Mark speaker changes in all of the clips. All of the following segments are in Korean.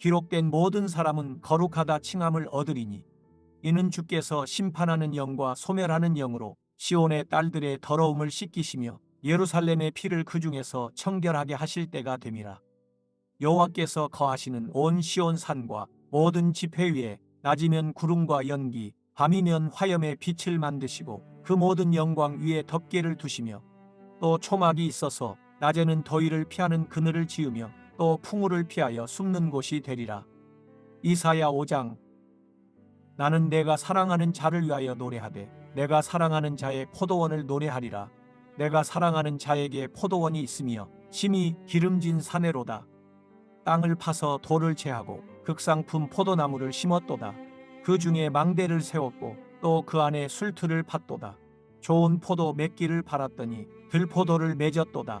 Speaker 1: 기록된 모든 사람은 거룩하다 칭함을 얻으리니 이는 주께서 심판하는 영과 소멸하는 영으로 시온의 딸들의 더러움을 씻기시며 예루살렘의 피를 그 중에서 청결하게 하실 때가 됨이라. 여호와께서 거하시는 온 시온 산과 모든 지폐 위에 낮이면 구름과 연기, 밤이면 화염의 빛을 만드시고 그 모든 영광 위에 덮개를 두시며 또 초막이 있어서 낮에는 더위를 피하는 그늘을 지으며 또 풍우를 피하여 숨는 곳이 되리라. 이사야 5장 나는 내가 사랑하는 자를 위하여 노래하되 내가 사랑하는 자의 포도원을 노래하리라. 내가 사랑하는 자에게 포도원이 있으며 심히 기름진 사내로다. 땅을 파서 돌을 채하고 극상품 포도나무를 심었도다. 그 중에 망대를 세웠고 또 그 안에 술틀을 팠도다. 좋은 포도 몇 기를 팔았더니 들포도를 맺었도다.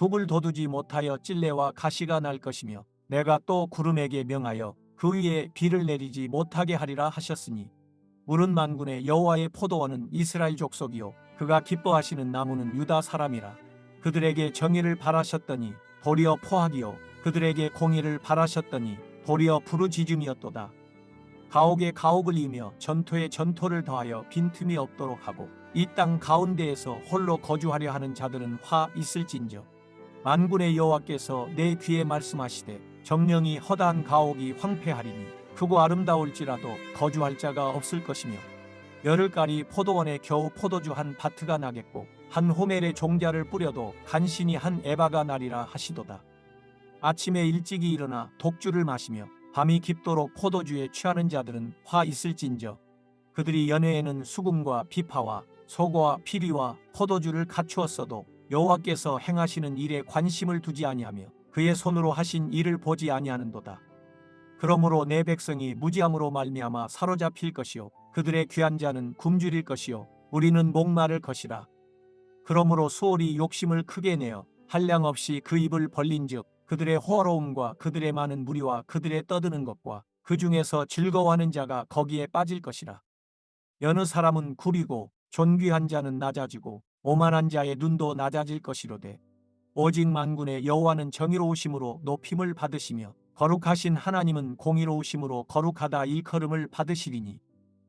Speaker 1: 굽을 돋우지 못하여 찔레와 가시가 날 것이며 내가 또 구름에게 명하여 그 위에 비를 내리지 못하게 하리라 하셨으니 물은 만군의 여호와의 포도원은 이스라엘 족속이요 그가 기뻐하시는 나무는 유다 사람이라. 그들에게 정의를 바라셨더니 도리어 포악이요 그들에게 공의를 바라셨더니 도리어 부르짖음이었도다. 가옥에 가옥을 이며 전토에 전토를 더하여 빈틈이 없도록 하고 이 땅 가운데에서 홀로 거주하려 하는 자들은 화 있을진저 만군의 여호와께서 내 귀에 말씀하시되 정령이 허다한 가옥이 황폐하리니 크고 아름다울지라도 거주할 자가 없을 것이며 열흘까리 포도원에 겨우 포도주 한 바트가 나겠고 한 호멜의 종자를 뿌려도 간신히 한 에바가 나리라 하시도다. 아침에 일찍이 일어나 독주를 마시며 밤이 깊도록 포도주에 취하는 자들은 화 있을진저 그들이 연회에는 수금과 비파와 소고와 피리와 포도주를 갖추었어도 여호와께서 행하시는 일에 관심을 두지 아니하며 그의 손으로 하신 일을 보지 아니하는도다. 그러므로 내 백성이 무지함으로 말미암아 사로잡힐 것이요 그들의 귀한 자는 굶주릴 것이요 우리는 목마를 것이라. 그러므로 수월이 욕심을 크게 내어 한량 없이 그 입을 벌린즉 그들의 호화로움과 그들의 많은 무리와 그들의 떠드는 것과 그 중에서 즐거워하는 자가 거기에 빠질 것이라. 여느 사람은 구리고 존귀한 자는 낮아지고 오만한 자의 눈도 낮아질 것이로되 오직 만군의 여호와는 정의로우심으로 높임을 받으시며 거룩하신 하나님은 공의로우심으로 거룩하다 일컬음을 받으시리니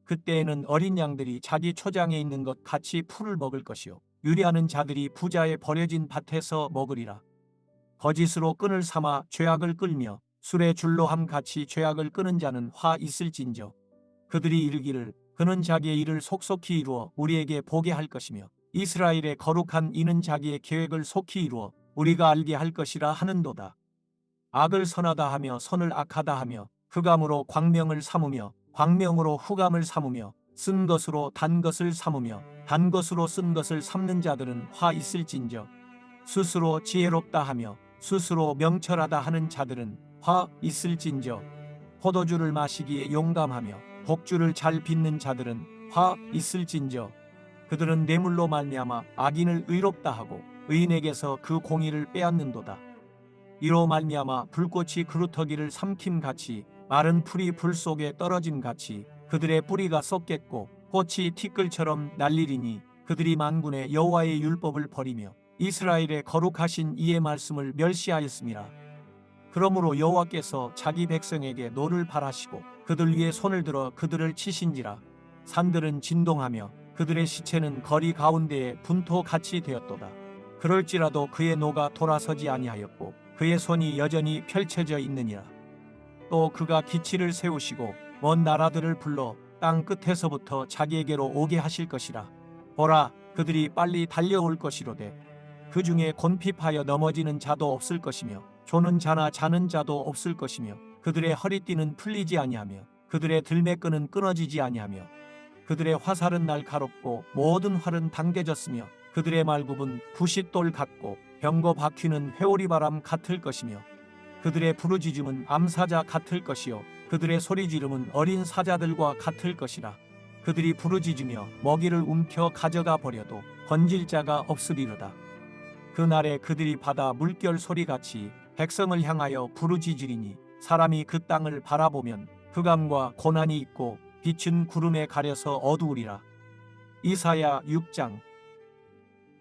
Speaker 1: 그때에는 어린 양들이 자기 초장에 있는 것 같이 풀을 먹을 것이요 유리하는 자들이 부자의 버려진 밭에서 먹으리라. 거짓으로 끈을 삼아 죄악을 끌며 술의 줄로함 같이 죄악을 끄는 자는 화 있을진저 그들이 이르기를 그는 자기의 일을 속속히 이루어 우리에게 보게 할 것이며 이스라엘의 거룩한 이는 자기의 계획을 속히 이루어 우리가 알게 할 것이라 하는도다. 악을 선하다 하며 선을 악하다 하며 흑암으로 광명을 삼으며 광명으로 흑암을 삼으며 쓴 것으로 단 것을 삼으며 단 것으로 쓴 것을 삼는 자들은 화 있을진저 스스로 지혜롭다 하며 스스로 명철하다 하는 자들은 화 있을진저 포도주를 마시기에 용감하며 독주를 잘 빚는 자들은 화 있을진저 그들은 뇌물로 말미암아 악인을 의롭다 하고 의인에게서 그 공의를 빼앗는도다. 이로 말미암아 불꽃이 그루터기를 삼킴 같이 마른 풀이 불 속에 떨어짐 같이 그들의 뿌리가 썩겠고 꽃이 티끌처럼 날리리니 그들이 만군의 여호와의 율법을 버리며 이스라엘의 거룩하신 이의 말씀을 멸시하였습니다. 그러므로 여호와께서 자기 백성에게 노를 발하시고 그들 위에 손을 들어 그들을 치신지라 산들은 진동하며 그들의 시체는 거리 가운데에 분토 같이 되었도다. 그럴지라도 그의 노가 돌아서지 아니하였고 그의 손이 여전히 펼쳐져 있느니라. 또 그가 기치를 세우시고 먼 나라들을 불러 땅 끝에서부터 자기에게로 오게 하실 것이라. 보라, 그들이 빨리 달려올 것이로되 그 중에 곤핍하여 넘어지는 자도 없을 것이며 조는 자나 자는 자도 없을 것이며 그들의 허리띠는 풀리지 아니하며 그들의 들매끈은 끊어지지 아니하며 그들의 화살은 날카롭고 모든 활은 당겨졌으며 그들의 말굽은 부싯돌 같고 병거 바퀴는 회오리 바람 같을 것이며 그들의 부르짖음은 암사자 같을 것이요 그들의 소리 지름은 어린 사자들과 같을 것이라. 그들이 부르짖으며 먹이를 움켜 가져가 버려도 건질 자가 없으리로다. 그날에 그들이 바다 물결 소리같이 백성을 향하여 부르짖으리니 사람이 그 땅을 바라보면 흑암과 고난이 있고 빛은 구름에 가려서 어두우리라. 이사야 6장.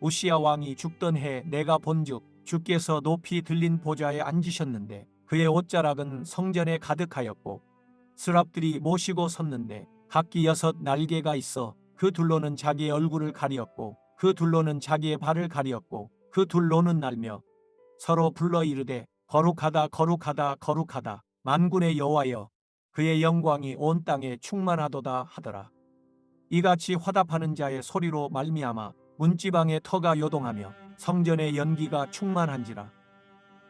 Speaker 1: 우시야 왕이 죽던 해 내가 본즉 주께서 높이 들린 보좌에 앉으셨는데 그의 옷자락은 성전에 가득하였고 스랍들이 모시고 섰는데 각기 여섯 날개가 있어 그 둘로는 자기의 얼굴을 가리었고 그 둘로는 자기의 발을 가리었고 그 둘로는 날며 서로 불러 이르되 거룩하다 거룩하다 거룩하다. 만군의 여호와여 그의 영광이 온 땅에 충만하도다 하더라. 이같이 화답하는 자의 소리로 말미암아 문지방의 터가 요동하며 성전의 연기가 충만한지라.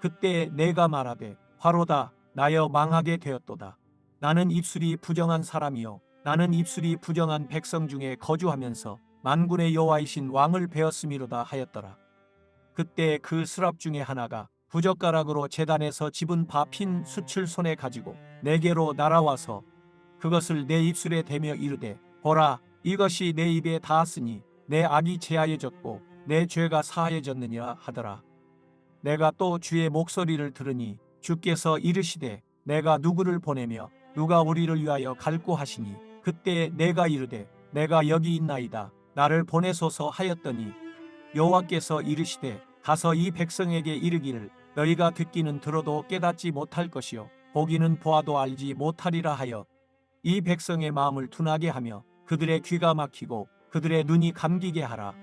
Speaker 1: 그때 내가 말하되 화로다 나여 망하게 되었도다. 나는 입술이 부정한 사람이요 나는 입술이 부정한 백성 중에 거주하면서 만군의 여호와이신 왕을 베었음이로다 하였더라. 그때 그 스랍 중에 하나가 부젓가락으로 재단에서 집은 바핀 숯을 손에 가지고 내게로 날아와서 그것을 내 입술에 대며 이르되 보라 이것이 내 입에 닿았으니 내 악이 제하여졌고 내 죄가 사하여졌느니라 하더라. 내가 또 주의 목소리를 들으니 주께서 이르시되 내가 누구를 보내며 누가 우리를 위하여 갈고 하시니 그때 내가 이르되 내가 여기 있나이다. 나를 보내소서 하였더니 여호와께서 이르시되 가서 이 백성에게 이르기를 너희가 듣기는 들어도 깨닫지 못할 것이요 보기는 보아도 알지 못하리라 하여 이 백성의 마음을 둔하게 하며 그들의 귀가 막히고 그들의 눈이 감기게 하라.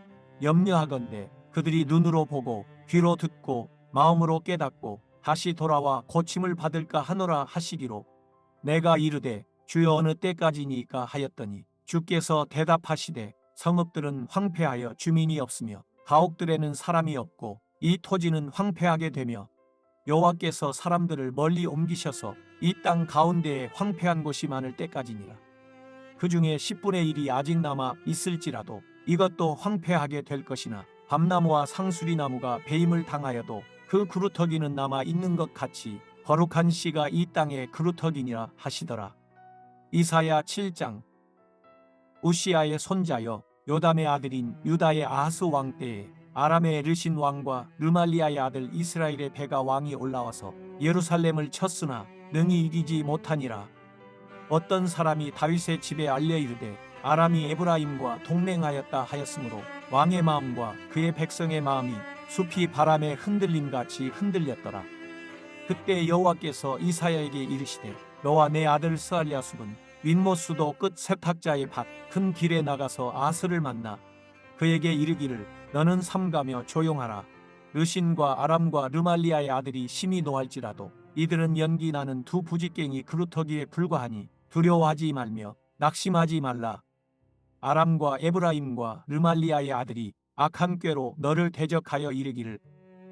Speaker 1: 염려하건대 그들이 눈으로 보고 귀로 듣고 마음으로 깨닫고 다시 돌아와 고침을 받을까 하노라 하시기로 내가 이르되 주여 어느 때까지니까 하였더니 주께서 대답하시되 성읍들은 황폐하여 주민이 없으며 가옥들에는 사람이 없고 이 토지는 황폐하게 되며 여호와께서 사람들을 멀리 옮기셔서 이 땅 가운데에 황폐한 곳이 많을 때까지니라. 그 중에 10분의 1이 아직 남아 있을지라도 이것도 황폐하게 될 것이나 밤나무와 상수리 나무가 배임을 당하여도 그 그루터기는 남아 있는 것 같이 거룩한 씨가 이 땅에 그루터기니라 하시더라. 이사야 7장 우시아의 손자여 요담의 아들인 유다의 아하스 왕 때에 아람의 르신 왕과 르말리아의 아들 이스라엘의 배가 왕이 올라와서 예루살렘을 쳤으나 능히 이기지 못하니라. 어떤 사람이 다윗의 집에 알려 이르되 아람이 에브라임과 동맹하였다 하였으므로 왕의 마음과 그의 백성의 마음이 숲이 바람에 흔들림 같이 흔들렸더라. 그때 여호와께서 이사야에게 이르시되 너와 내 아들 스알리아숲은 윗모수도 끝 세탁자의 밭 큰 길에 나가서 아스를 만나 그에게 이르기를 너는 삼가며 조용하라. 르신과 아람과 르말리아의 아들이 심히 노할지라도 이들은 연기 나는 두 부직갱이 그루터기에 불과하니 두려워하지 말며 낙심하지 말라. 아람과 에브라임과 르말리아의 아들이 악한 꾀로 너를 대적하여 이르기를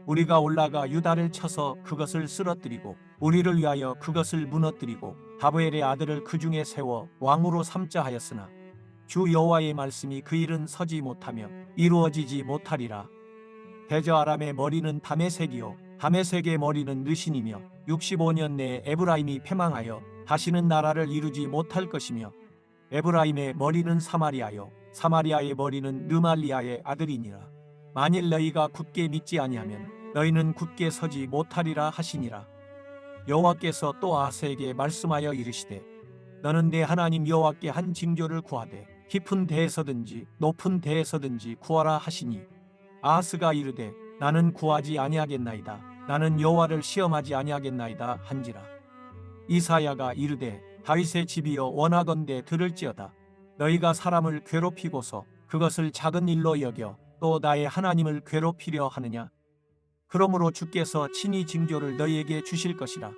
Speaker 1: 우리가 올라가 유다를 쳐서 그것을 쓰러뜨리고 우리를 위하여 그것을 무너뜨리고 다브엘의 아들을 그 중에 세워 왕으로 삼자 하였으나 주 여호와의 말씀이 그 일은 서지 못하며 이루어지지 못하리라. 대저 아람의 머리는 다메색이요 다메색의 머리는 느신이며 65년 내에 에브라임이 패망하여 다시는 나라를 이루지 못할 것이며 에브라임의 머리는 사마리아요 사마리아의 머리는 르말리아의 아들이니라. 만일 너희가 굳게 믿지 아니하면 너희는 굳게 서지 못하리라 하시니라. 여호와께서 또 아스에게 말씀하여 이르시되 너는 내 하나님 여호와께 한 징조를 구하되 깊은 데에서든지 높은 데에서든지 구하라 하시니 아스가 이르되 나는 구하지 아니하겠나이다. 나는 여호와를 시험하지 아니하겠나이다 한지라. 이사야가 이르되 다윗의 집이여 원하건대 들을지어다. 너희가 사람을 괴롭히고서 그것을 작은 일로 여겨 또 나의 하나님을 괴롭히려 하느냐? 그러므로 주께서 친히 징조를 너희에게 주실 것이라.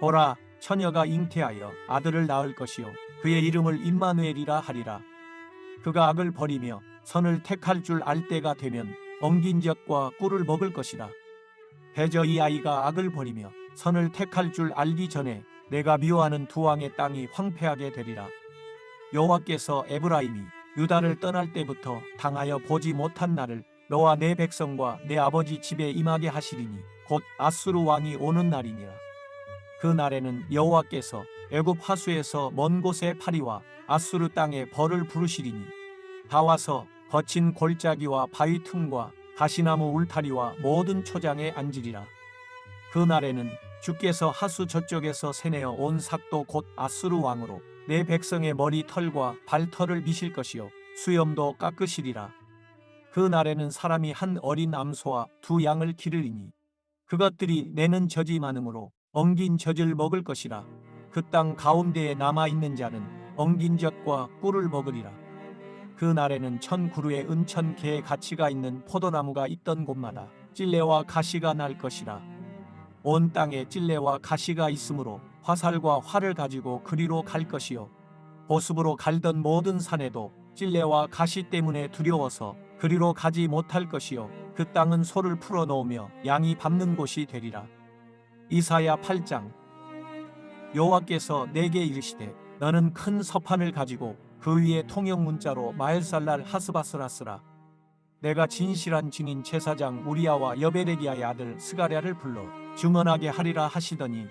Speaker 1: 보라 처녀가 잉태하여 아들을 낳을 것이요. 그의 이름을 임마누엘이라 하리라 그가 악을 버리며 선을 택할 줄 알 때가 되면 엉긴 젖과 꿀을 먹을 것이라 대저 이 아이가 악을 버리며 선을 택할 줄 알기 전에 내가 미워하는 두 왕의 땅이 황폐하게 되리라 여호와께서 에브라임이 유다를 떠날 때부터 당하여 보지 못한 날을 너와 내 백성과 내 아버지 집에 임하게 하시리니 곧 아수르 왕이 오는 날이니라. 그 날에는 여호와께서 애굽 하수에서 먼 곳에 파리와 아수르 땅에 벌을 부르시리니 다 와서 거친 골짜기와 바위 틈과 가시나무 울타리와 모든 초장에 앉으리라. 그 날에는 주께서 하수 저쪽에서 세내어 온 삭도 곧 아수르 왕으로 내 백성의 머리 털과 발털을 미실 것이요 수염도 깎으시리라. 그 날에는 사람이 한 어린 암소와 두 양을 기르리니 그것들이 내는 젖이 많으므로 엉긴 젖을 먹을 것이라. 그 땅 가운데에 남아 있는 자는 엉긴 젖과 꿀을 먹으리라. 그 날에는 천 그루의 은천 개의 가치가 있는 포도나무가 있던 곳마다 찔레와 가시가 날 것이라. 온 땅에 찔레와 가시가 있으므로 화살과 활을 가지고 그리로 갈 것이요 보습으로 갈던 모든 산에도 찔레와 가시 때문에 두려워서 그리로 가지 못할 것이요 그 땅은 소를 풀어 놓으며 양이 밟는 곳이 되리라 이사야 8장 여호와께서 내게 이르시되 너는 큰 서판을 가지고 그 위에 통영 문자로 마엘살랄 하스바스라 쓰라. 내가 진실한 증인 제사장 우리야와 여베레기야의 아들 스가랴를 불러 증언하게 하리라 하시더니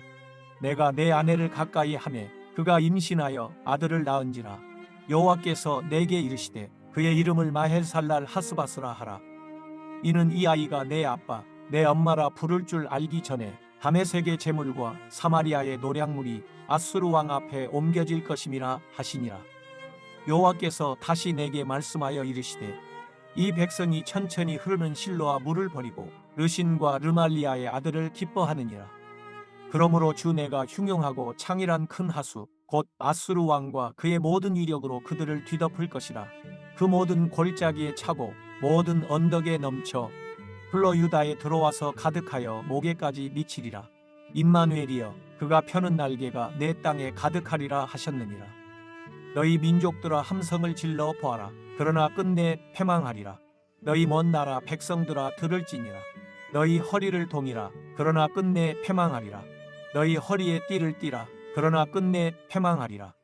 Speaker 1: 내가 내 아내를 가까이 하매 그가 임신하여 아들을 낳은지라. 여호와께서 내게 이르시되 그의 이름을 마헬살랄 하스바스라 하라. 이는 이 아이가 내 아빠 내 엄마라 부를 줄 알기 전에 다메섹의 재물과 사마리아의 노량물이 아수르 왕 앞에 옮겨질 것임이라 하시니라. 여호와께서 다시 내게 말씀하여 이르시되 이 백성이 천천히 흐르는 실로와 물을 버리고 르신과 르말리아의 아들을 기뻐하느니라. 그러므로 주 내가 흉용하고 창일한 큰 하수 곧 아수르 왕과 그의 모든 위력으로 그들을 뒤덮을 것이라. 그 모든 골짜기에 차고 모든 언덕에 넘쳐 흘러 유다에 들어와서 가득하여 목에까지 미치리라. 임마누엘이여 그가 펴는 날개가 내 땅에 가득하리라 하셨느니라. 너희 민족들아 함성을 질러 보아라. 그러나 끝내 패망하리라. 너희 먼 나라 백성들아 들을지니라. 너희 허리를 동이라. 그러나 끝내 패망하리라. 너희 허리에 띠를 띠라. 그러나 끝내 패망하리라.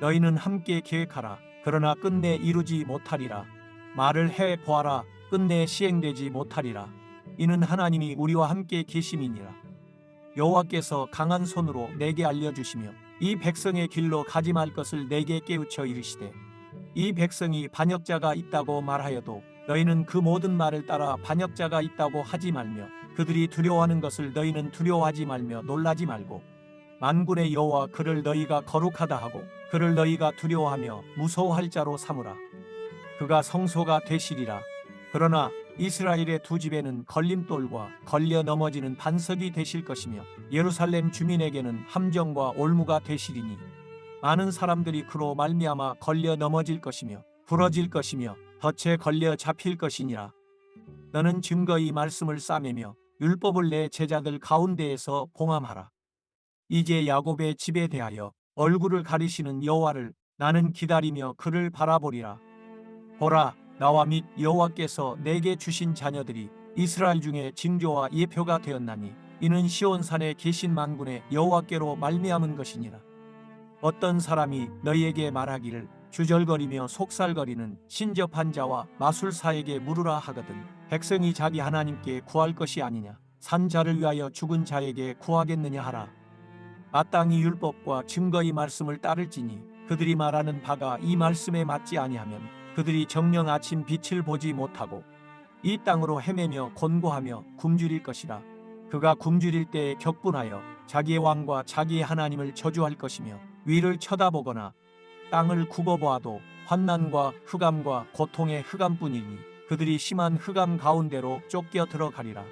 Speaker 1: 너희는 함께 계획하라. 그러나 끝내 이루지 못하리라. 말을 해 보아라 끝내 시행되지 못하리라. 이는 하나님이 우리와 함께 계심이니라. 여호와께서 강한 손으로 내게 알려주시며 이 백성의 길로 가지 말 것을 내게 깨우쳐 이르시되 이 백성이 반역자가 있다고 말하여도 너희는 그 모든 말을 따라 반역자가 있다고 하지 말며 그들이 두려워하는 것을 너희는 두려워하지 말며 놀라지 말고 만군의 여호와 그를 너희가 거룩하다 하고 그를 너희가 두려워하며 무서워할 자로 삼으라. 그가 성소가 되시리라 그러나 이스라엘의 두 집에는 걸림돌과 걸려 넘어지는 반석이 되실 것이며 예루살렘 주민에게는 함정과 올무가 되시리니 많은 사람들이 그로 말미암아 걸려 넘어질 것이며 부러질 것이며 덫에 걸려 잡힐 것이니라. 너는 증거의 말씀을 싸매며 율법을 내 제자들 가운데에서 봉함하라. 이제 야곱의 집에 대하여 얼굴을 가리시는 여호와를 나는 기다리며 그를 바라보리라. 보라 나와 및 여호와께서 내게 주신 자녀들이 이스라엘 중에 징조와 예표가 되었나니 이는 시온산에 계신 만군의 여호와께로 말미암은 것이니라. 어떤 사람이 너희에게 말하기를 주절거리며 속살거리는 신접한 자와 마술사에게 물으라 하거든 백성이 자기 하나님께 구할 것이 아니냐. 산자를 위하여 죽은 자에게 구하겠느냐 하라. 마땅히 율법과 증거의 말씀을 따를지니 그들이 말하는 바가 이 말씀에 맞지 아니하면 그들이 정령 아침 빛을 보지 못하고 이 땅으로 헤매며 곤고하며 굶주릴 것이라. 그가 굶주릴 때에 격분하여 자기의 왕과 자기의 하나님을 저주할 것이며 위를 쳐다보거나 땅을 굽어보아도 환난과 흑암과 고통의 흑암뿐이니 그들이 심한 흑암 가운데로 쫓겨 들어가리라